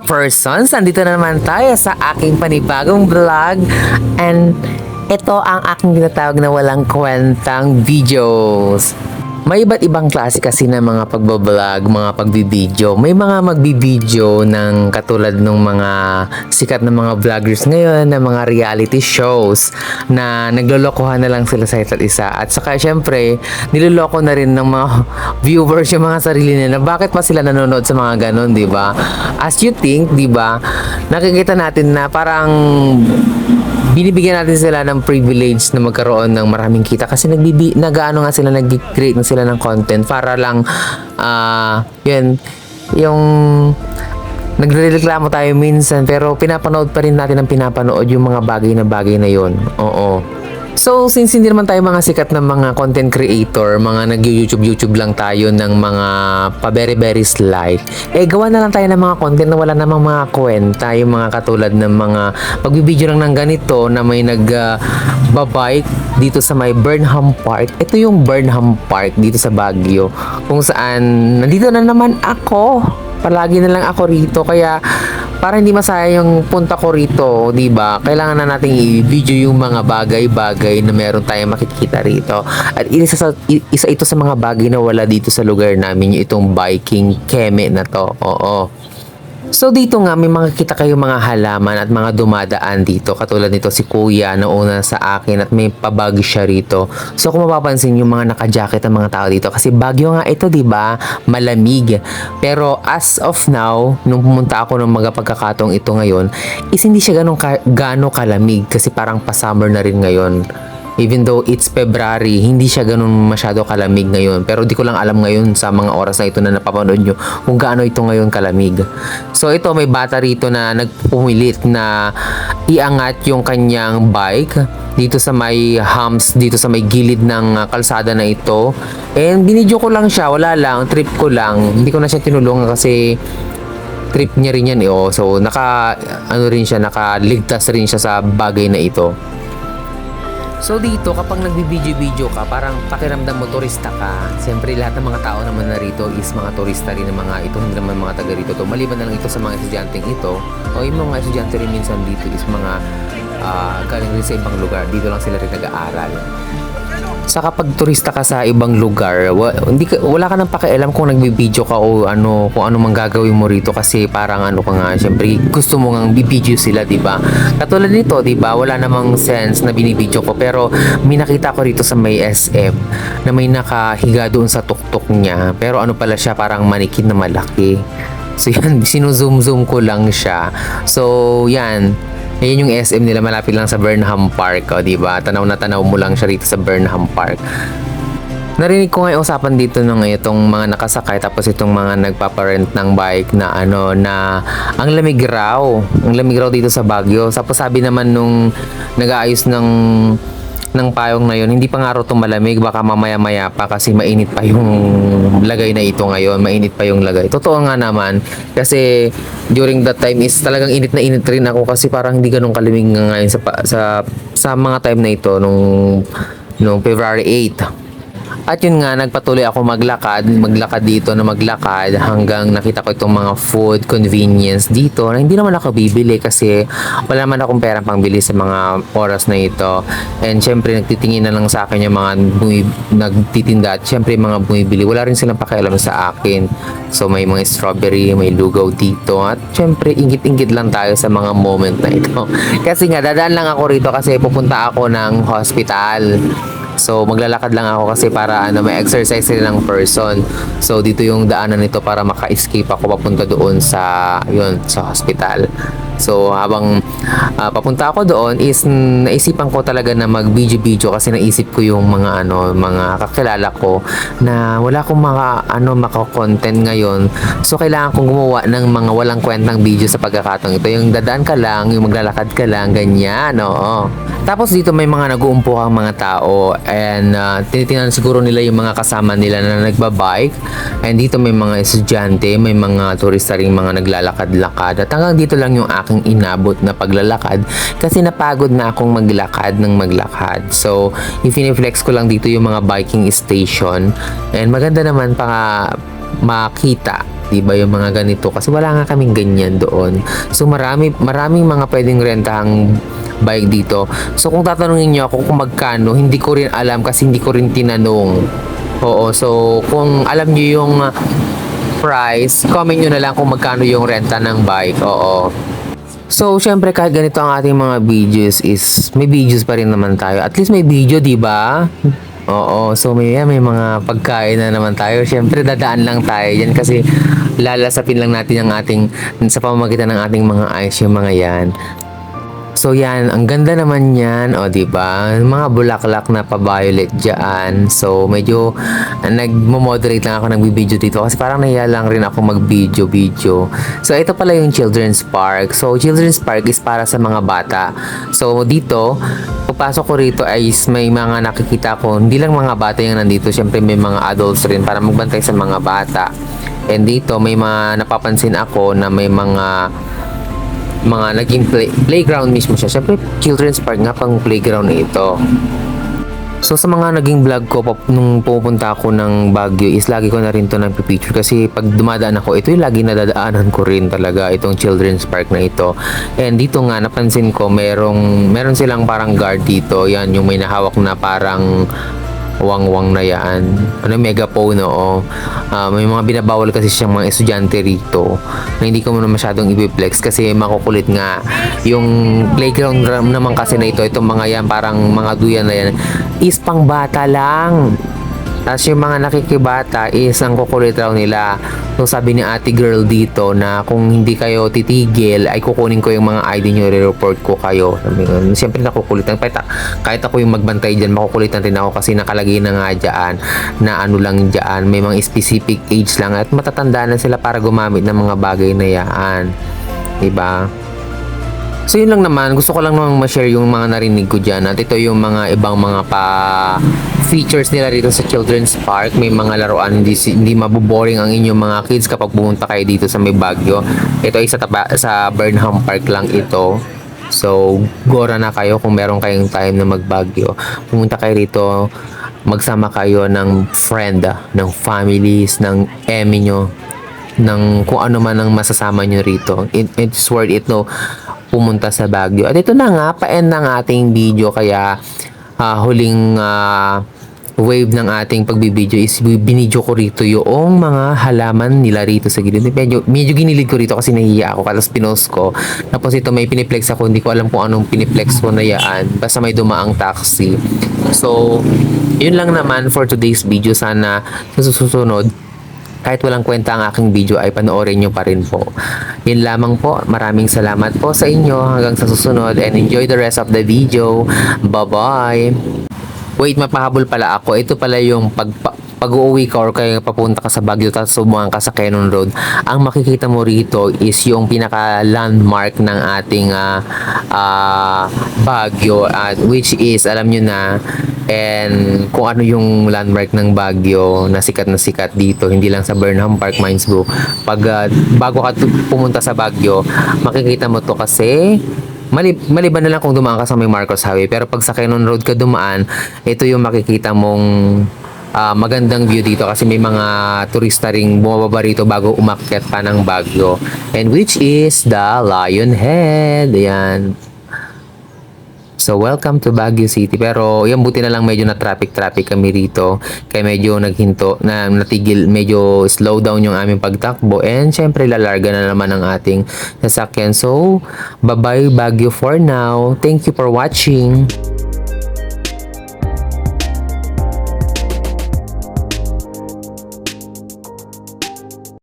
persons, andito na naman tayo sa aking panibagong vlog and ito ang aking tinatawag na walang kwentang videos. May iba't ibang klase kasi ng mga pagbablog, mga pagbibideo. May mga magbibideo ng katulad ng mga sikat na mga vloggers ngayon, na mga reality shows na naglolokohan na lang sila sa isa't isa. At saka syempre, niloloko na rin ng mga viewers yung mga sarili nila. Bakit pa sila nanonood sa mga ganon, di ba? As you think, di ba, nakikita natin na parang binibigyan natin sila ng privilege na magkaroon ng maraming kita kasi nagbibi nagaano nga sila nag-create na sila ng content para lang ah yun yung nagrereklamo tayo minsan pero pinapanood pa rin natin ang pinapanood yung mga bagay na bagay na yon oo So, since hindi naman tayo mga sikat na mga content creator, mga nag-YouTube, YouTube lang tayo ng mga pa very very slight, eh gawa na lang tayo ng mga content na wala namang mga kwenta, yung mga katulad ng mga pagbibideo lang ng ganito na may nag ah, babike dito sa may Burnham Park. Ito yung Burnham Park dito sa Baguio, kung saan nandito na naman ako. Palagi na lang ako rito kaya para hindi masaya yung punta ko rito, 'di ba? Kailangan na nating i-video yung mga bagay-bagay na meron tayong makikita rito. At isa sa isa ito sa mga bagay na wala dito sa lugar namin, yung itong biking keme na to. Oo. So dito nga may makikita kayo mga halaman at mga dumadaan dito katulad nito si Kuya na una sa akin at may pabag siya rito. So kung mapapansin yung mga naka-jacket ng mga tao dito kasi Baguio nga ito 'di ba? Malamig. Pero as of now, nung pumunta ako ng mga pagkakataong ito ngayon, is hindi siya ganun ka, gano kalamig kasi parang pa-summer na rin ngayon. Even though it's February, hindi siya ganun masyado kalamig ngayon. Pero di ko lang alam ngayon sa mga oras na ito na napapanood nyo kung gaano ito ngayon kalamig. So ito may bata rito na nagpumilit na iangat yung kanyang bike dito sa may humps, dito sa may gilid ng uh, kalsada na ito. And binidyo ko lang siya, wala lang, trip ko lang. Hindi ko na siya tinulungan kasi trip niya rin yan eh. Oh. So naka ano rin siya, nakaligtas rin siya sa bagay na ito. So dito, kapag nagbibideo-video ka, parang pakiramdam mo turista ka. Siyempre, lahat ng mga tao naman na rito is mga turista rin ng mga ito, hindi naman mga taga rito to. Maliban na lang ito sa mga estudyanteng ito, o yung mga estudyante rin minsan dito is mga ah, galing rin sa ibang lugar. Dito lang sila rin nag-aaral. Sa kapag turista ka sa ibang lugar, wa, hindi ka, wala ka nang pakialam kung nagbibideo ka o ano, kung ano mang gagawin mo rito kasi parang ano ka nga, syempre gusto mo ngang bibideo sila, di ba? Katulad nito, di ba? Wala namang sense na binibideo ko pero may nakita ko rito sa may SM na may nakahiga doon sa tuktok niya. Pero ano pala siya, parang manikin na malaki. So yan, sinuzoom-zoom ko lang siya. So yan, Ayan yung SM nila malapit lang sa Burnham Park, o, di ba? Tanaw na tanaw mo lang siya rito sa Burnham Park. Narinig ko nga yung usapan dito ng itong mga nakasakay tapos itong mga nagpaparent ng bike na ano na ang lamig raw. Ang lamig raw dito sa Baguio. Tapos sabi naman nung nag-aayos ng ng payong na yun, hindi pa nga raw ito malamig, baka mamaya-maya pa kasi mainit pa yung lagay na ito ngayon, mainit pa yung lagay. Totoo nga naman, kasi during that time is talagang init na init rin ako kasi parang hindi ganun kalamig nga ngayon sa, sa, sa mga time na ito nung, nung February 8. At yun nga, nagpatuloy ako maglakad, maglakad dito na maglakad hanggang nakita ko itong mga food convenience dito na hindi naman ako bibili kasi wala naman akong perang pangbili sa mga oras na ito. And syempre, nagtitingin na lang sa akin yung mga nagtitinda at syempre mga bumibili. Wala rin silang pakialam sa akin. So may mga strawberry, may lugaw dito at syempre, ingit-ingit lang tayo sa mga moment na ito. kasi nga, dadaan lang ako rito kasi pupunta ako ng hospital. So maglalakad lang ako kasi para ano may exercise rin ng person. So dito yung daanan nito para maka-escape ako papunta doon sa yun sa hospital. So habang ah, papunta ako doon is naisipan ko talaga na mag-video-video kasi naisip ko yung mga ano mga kakilala ko na wala akong mga ano maka-content ngayon. So kailangan kong gumawa ng mga walang kwentang video sa pagkakataong ito. Yung dadaan ka lang, yung maglalakad ka lang, ganyan, oo. Tapos dito may mga nag-uumpo ang mga tao and uh, tinitingnan siguro nila yung mga kasama nila na nagbabike. And dito may mga estudyante, may mga turista rin mga naglalakad-lakad. At hanggang dito lang yung aking inabot na paglalakad kasi napagod na akong maglakad ng maglakad. So, i-flex ko lang dito yung mga biking station. And maganda naman pa makita di ba yung mga ganito kasi wala nga kaming ganyan doon. So marami maraming mga pwedeng rentahang bike dito. So kung tatanungin niyo ako kung magkano hindi ko rin alam kasi hindi ko rin tinanong. Oo so kung alam niyo yung price comment niyo na lang kung magkano yung renta ng bike. Oo. So, syempre kahit ganito ang ating mga videos is may videos pa rin naman tayo. At least may video, di ba? Oo, so may, may mga pagkain na naman tayo. Syempre dadaan lang tayo yan kasi lalasapin lang natin ang ating sa pamamagitan ng ating mga eyes yung mga yan. So yan, ang ganda naman yan, o di ba? Mga bulaklak na pa-violet diyan. So medyo uh, nagmo-moderate lang ako nagbibideo dito kasi parang nahiya lang rin ako mag-video video. So ito pala yung Children's Park. So Children's Park is para sa mga bata. So dito, pagpasok ko rito ay may mga nakikita ko, hindi lang mga bata yung nandito, syempre may mga adults rin para magbantay sa mga bata. And dito may mga napapansin ako na may mga mga naging play, playground mismo siya. Siyempre, children's park nga pang playground na ito. So sa mga naging vlog ko nung pupunta ako ng Baguio is lagi ko na rin to nagpipicture kasi pag dumadaan ako ito yung lagi nadadaanan ko rin talaga itong children's park na ito and dito nga napansin ko merong meron silang parang guard dito yan yung may nahawak na parang wang-wang na yan. Ano, megaphone, oo. Ah, may mga binabawal kasi siyang mga estudyante rito na hindi ko muna masyadong i-flex kasi makukulit nga. Yung playground naman kasi na ito, itong mga yan, parang mga duyan na yan, is pang bata lang. Tapos yung mga nakikibata is ang kukulit raw nila. So sabi ni ate girl dito na kung hindi kayo titigil ay kukunin ko yung mga ID nyo, re-report ko kayo. Sabi ko, Siyempre nakukulitan. Kahit, kahit ako yung magbantay dyan, makukulitan din ako kasi nakalagay na nga dyan na ano lang dyan. May mga specific age lang at matatanda na sila para gumamit ng mga bagay na yan. Diba? So yun lang naman, gusto ko lang namang ma-share yung mga narinig ko dyan at ito yung mga ibang mga pa features nila rito sa Children's Park. May mga laruan, hindi, hindi maboboring ang inyong mga kids kapag pumunta kayo dito sa may Baguio. Ito ay sa, taba, sa Burnham Park lang ito. So, gora na kayo kung meron kayong time na magbagyo. Pumunta kayo rito, magsama kayo ng friend, ah, ng families, ng emi nyo, ng kung ano man ang masasama nyo rito. It, it's worth it no pumunta sa Baguio. At ito na nga, pa-end ng ating video kaya ah, huling ah, wave ng ating pagbibideo is binidyo ko rito yung mga halaman nila rito sa gilid. Medyo, medyo ginilid ko rito kasi nahihiya ako. Kalas pinost ko. Tapos ito may piniplex ako. Hindi ko alam kung anong piniplex ko na yaan. Basta may dumaang taxi. So, yun lang naman for today's video. Sana sa susunod, kahit walang kwenta ang aking video ay panoorin nyo pa rin po. Yun lamang po. Maraming salamat po sa inyo hanggang sa susunod and enjoy the rest of the video. Bye-bye! Wait, mapahabol pala ako. Ito pala yung pag pag-uwi ka or kaya papunta ka sa Baguio tapos sumuhan ka sa Quezon Road, ang makikita mo rito is yung pinaka-landmark ng ating ah, ah, Baguio at which is, alam nyo na, and kung ano yung landmark ng Baguio na sikat na sikat dito, hindi lang sa Burnham Park, Mines Blue. Pag ah, bago ka pumunta sa Baguio, makikita mo to kasi Mali, maliban na lang kung dumaan ka sa may Marcos Highway. Pero pag sa Quezon Road ka dumaan, ito yung makikita mong ah, magandang view dito kasi may mga turista ring bumababa rito bago umakyat pa ng Baguio. And which is the Lion Head. Ayan. So, welcome to Baguio City. Pero, yan, buti na lang medyo na traffic-traffic kami rito. Kaya medyo naghinto, na natigil, medyo slow down yung aming pagtakbo. And, syempre, lalarga na naman ang ating sasakyan. So, bye-bye Baguio for now. Thank you for watching.